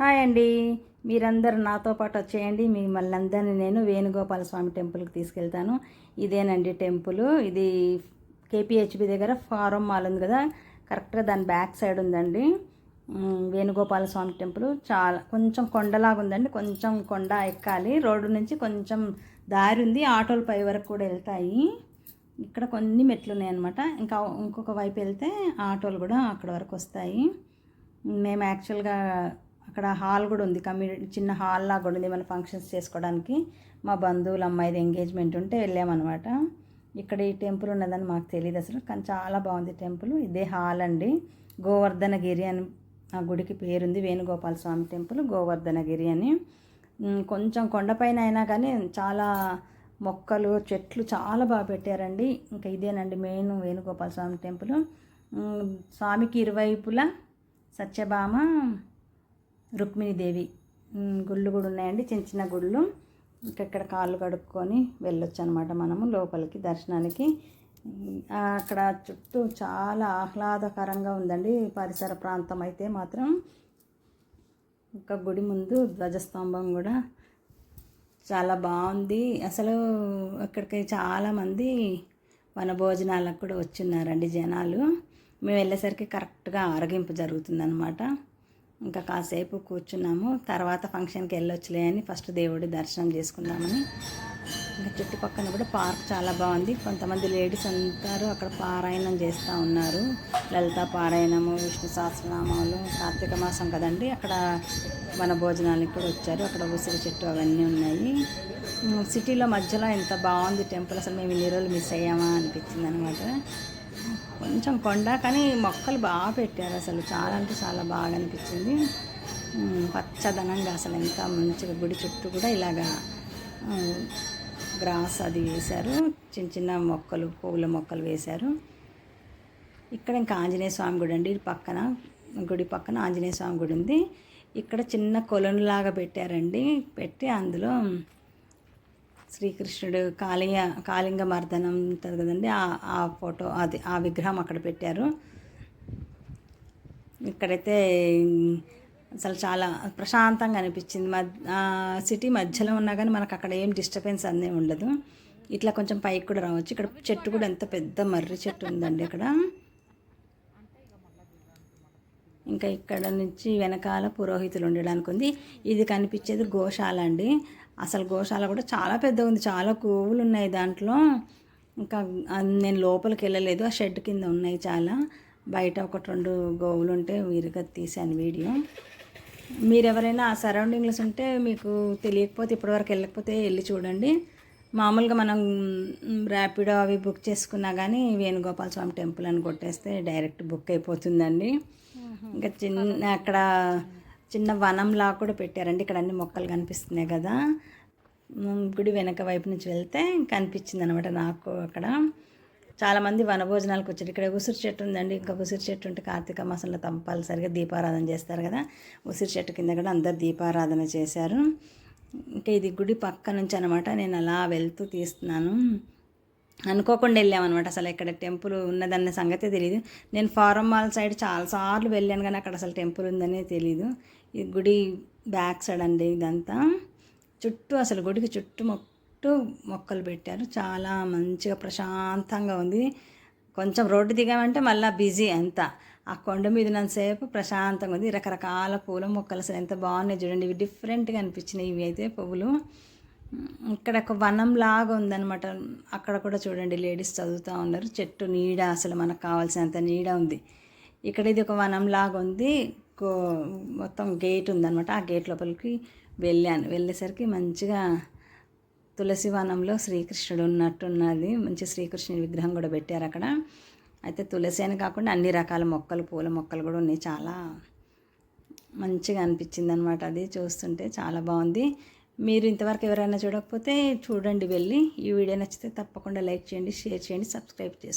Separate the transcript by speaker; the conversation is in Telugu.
Speaker 1: హాయ్ అండి. మీరందరూ నాతో పాటు వచ్చేయండి. మిమ్మల్ని అందరినీ నేను వేణుగోపాల స్వామి టెంపుల్కి తీసుకెళ్తాను. ఇదేనండి టెంపుల్. ఇది కేపీహెచ్బి దగ్గర ఫారం మాల్ ఉంది కదా. కరెక్ట్గా దాని బ్యాక్ సైడ్ ఉందండి. వేణుగోపాల స్వామి టెంపుల్. చాలా కొంచెం కొండలాగా ఉందండి. కొంచెం కొండ ఎక్కాలి. రోడ్డు నుంచి కొంచెం దారి ఉంది. ఆటోలు పై వరకు కూడా వెళ్తాయి. ఇక్కడ కొన్ని మెట్లు ఉన్నాయి అనమాట ఇంకా ఇంకొక వైపు వెళ్తే ఆటోలు కూడా అక్కడ వరకు వస్తాయి. మేము యాక్చువల్గా అక్కడ హాల్ కూడా ఉంది. కమ్యూనిటీ చిన్న హాల్ లాగా కూడా ఉంది. మన ఫంక్షన్స్ చేసుకోవడానికి మా బంధువుల అమ్మాయిది ఎంగేజ్మెంట్ ఉంటే వెళ్ళామన్నమాట. ఇక్కడ ఈ టెంపుల్ ఉన్నదని మాకు తెలియదు అసలు కానీ చాలా బాగుంది టెంపుల్. ఇదే హాల్ అండి. గోవర్ధనగిరి అని ఆ గుడికి పేరుంది. వేణుగోపాల స్వామి టెంపుల్ గోవర్ధనగిరి అని. కొంచెం కొండపైన అయినా కానీ చాలా మొక్కలు చెట్లు చాలా బాగా పెట్టారండి. ఇంకా ఇదేనండి మెయిన్ వేణుగోపాల స్వామి టెంపుల్. స్వామికి ఇరువైపులా సత్యభామ రుక్మిణీదేవి. గుళ్ళు కూడా ఉన్నాయండి. చిన్న చిన్న గుళ్ళు. ఇక్కడ కాళ్ళు కడుక్కొని వెళ్ళొచ్చు అనమాట మనము లోపలికి దర్శనానికి. అక్కడ చుట్టూ చాలా ఆహ్లాదకరంగా ఉందండి. పరిసర ప్రాంతం అయితే మాత్రం ఒక గుడి ముందు ధ్వజస్తంభం కూడా చాలా బాగుంది. అసలు అక్కడికి చాలామంది వన భోజనాలకు కూడా వచ్చిన్నారండి జనాలు. మేము వెళ్ళేసరికి కరెక్ట్గా ఆరగింపు జరుగుతుందన్నమాట. ఇంకా కాసేపు కూర్చున్నాము. తర్వాత ఫంక్షన్కి వెళ్ళొచ్చులే అని ఫస్ట్ దేవుడి దర్శనం చేసుకుందామని. ఇంకా చుట్టుపక్కల కూడా పార్క్ చాలా బాగుంది. కొంతమంది లేడీస్ అంటారు అక్కడ పారాయణం చేస్తూ ఉన్నారు. లలిత పారాయణము విష్ణు సహస్రనామాలు కార్తీక మాసం కదండి. అక్కడ మన భోజనానికి కూడా వచ్చారు. అక్కడ ఉసిరి చెట్టు అవన్నీ ఉన్నాయి. సిటీలో మధ్యలో ఎంత బాగుంది టెంపుల్. అసలు మేము ఇన్ని రోజులు మిస్ అయ్యామా అనిపించింది అనమాట కొంచెం కొండ కానీ మొక్కలు బాగా పెట్టారు అసలు. చాలా అంటే చాలా బాగా అనిపించింది. పచ్చదనంగా అసలు ఇంకా మంచిగా గుడి చుట్టూ కూడా ఇలాగా గ్రాస్ అది వేశారు. చిన్న చిన్న మొక్కలు పువ్వుల మొక్కలు వేశారు. ఇక్కడ ఇంకా ఆంజనేయ స్వామి గుడి అండి. పక్కన గుడి పక్కన ఆంజనేయ స్వామి గుడి ఉంది. ఇక్కడ చిన్న కొలనులాగా పెట్టారండి. పెట్టి అందులో శ్రీకృష్ణుడు కాళియ కాళింగ మర్దనం ఉంటుంది కదండి ఆ- ఆ ఫోటో అది ఆ విగ్రహం అక్కడ పెట్టారు. ఇక్కడైతే అసలు చాలా ప్రశాంతంగా అనిపించింది. మధ్య సిటీ మధ్యలో ఉన్నా కానీ మనకు అక్కడ ఏం డిస్టర్బెన్స్ అన్నీ ఉండదు. ఇట్లా కొంచెం పైకి కూడా రావచ్చు. ఇక్కడ చెట్టు కూడా ఎంత పెద్ద మర్రి చెట్టు ఉందండి ఇక్కడ. ఇంకా ఇక్కడ నుంచి వెనకాల పురోహితులు ఉండడానికి ఉంది. ఇది కనిపించేది గోశాల అండి. అసలు గోశాల కూడా చాలా పెద్దగా ఉంది. చాలా కోవులు ఉన్నాయి దాంట్లో. ఇంకా నేను లోపలికి వెళ్ళలేదు. ఆ షెడ్ కింద ఉన్నాయి చాలా. బయట ఒకటి రెండు గోవులు ఉంటే వీరిగా తీశాను వీడియో. మీరు ఎవరైనా ఆ సరౌండింగ్స్ ఉంటే మీకు తెలియకపోతే ఇప్పటివరకు వెళ్ళకపోతే వెళ్ళి చూడండి. మామూలుగా మనం ర్యాపిడో అవి బుక్ చేసుకున్నా కానీ వేణుగోపాల స్వామి టెంపుల్ అని కొట్టేస్తే డైరెక్ట్ బుక్ అయిపోతుందండి. ఇంకా చిన్న అక్కడ చిన్న వనంలా కూడా పెట్టారండి. ఇక్కడ అన్ని మొక్కలు కనిపిస్తున్నాయి కదా. గుడి వెనక వైపు నుంచి వెళ్తే కనిపించింది అనమాట నాకు అక్కడ. చాలామంది వనభోజనాలకు వచ్చారు. ఇక్కడ ఉసిరి చెట్టు ఉందండి. ఇంకా ఉసిరి చెట్టు ఉంటే కార్తీక మాసంలో కంపల్సరిగా దీపారాధన చేస్తారు కదా. ఉసిరి చెట్టు కింద కూడా అందరు దీపారాధన చేశారు. ఇంకా ఇది గుడి పక్క నుంచి అనమాట నేను అలా వెళ్తూ తీస్తున్నాను. అనుకోకుండా వెళ్ళామన్నమాట. అసలు ఇక్కడ టెంపుల్ ఉన్నదన్న సంగతే తెలియదు నేను ఫారం మాల్ సైడ్ చాలాసార్లు వెళ్ళాను కానీ అక్కడ అసలు టెంపుల్ ఉందనే తెలియదు ఈ గుడి బ్యాక్ సైడ్ అండి ఇదంతా. చుట్టూ అసలు గుడికి చుట్టూ మొట్టు మొక్కలు పెట్టారు. చాలా మంచిగా ప్రశాంతంగా ఉంది. కొంచెం రోడ్డు దిగామంటే మళ్ళీ బిజీ అంతా. ఆ కొండ మీద ఉన్నంతసేపు ప్రశాంతంగా ఉంది. రకరకాల పూల మొక్కలు అసలు ఎంత బాగున్నాయి చూడండి. ఇవి డిఫరెంట్గా అనిపించినాయి ఇవి అయితే పువ్వులు. ఇక్కడ ఒక వనం లాగా ఉందన్నమాట. అక్కడ కూడా చూడండి లేడీస్ చదువుతూ ఉన్నారు. చెట్టు నీడ అసలు మనకు కావాల్సినంత నీడ ఉంది. ఇక్కడ ఇది ఒక వనం లాగా ఉంది. మొత్తం గేట్ ఉందన్నమాట. ఆ గేట్ లోపలికి వెళ్ళాను. వెళ్ళేసరికి మంచిగా తులసి వనంలో శ్రీకృష్ణుడు ఉన్నట్టున్నది. మంచి శ్రీకృష్ణుడి విగ్రహం కూడా పెట్టారు అక్కడ. అయితే తులసి అని కాకుండా అన్ని రకాల మొక్కలు పూల మొక్కలు కూడా ఉన్నాయి. చాలా మంచిగా అనిపించింది అనమాట అది చూస్తుంటే. చాలా బాగుంది. మీరు ఇంతవరకు ఎవరైనా చూడకపోతే చూడండి వెళ్ళి. ఈ వీడియో నచ్చితే తప్పకుండా లైక్ చేయండి షేర్ చేయండి సబ్స్క్రైబ్ చేసుకోండి.